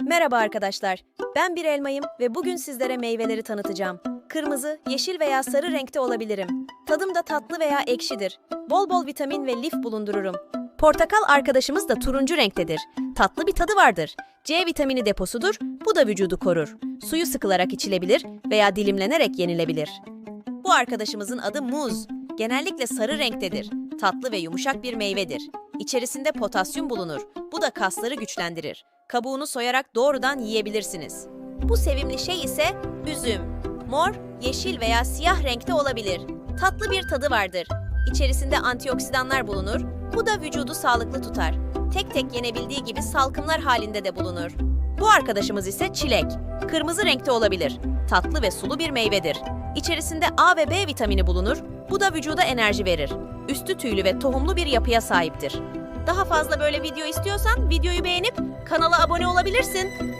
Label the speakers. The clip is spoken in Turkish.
Speaker 1: Merhaba arkadaşlar. Ben bir elmayım ve bugün sizlere meyveleri tanıtacağım. Kırmızı, yeşil veya sarı renkte olabilirim. Tadım da tatlı veya ekşidir. Bol bol vitamin ve lif bulundururum. Portakal arkadaşımız da turuncu renktedir. Tatlı bir tadı vardır. C vitamini deposudur. Bu da vücudu korur. Suyu sıkılarak içilebilir veya dilimlenerek yenilebilir. Bu arkadaşımızın adı muz. Genellikle sarı renktedir. Tatlı ve yumuşak bir meyvedir. İçerisinde potasyum bulunur. Bu da kasları güçlendirir. Kabuğunu soyarak doğrudan yiyebilirsiniz. Bu sevimli şey ise üzüm. Mor, yeşil veya siyah renkte olabilir. Tatlı bir tadı vardır. İçerisinde antioksidanlar bulunur. Bu da vücudu sağlıklı tutar. Tek tek yenebildiği gibi salkımlar halinde de bulunur. Bu arkadaşımız ise çilek. Kırmızı renkte olabilir. Tatlı ve sulu bir meyvedir. İçerisinde A ve B vitamini bulunur. Bu da vücuda enerji verir. Üstü tüylü ve tohumlu bir yapıya sahiptir. Daha fazla böyle video istiyorsan videoyu beğenip kanala abone olabilirsin.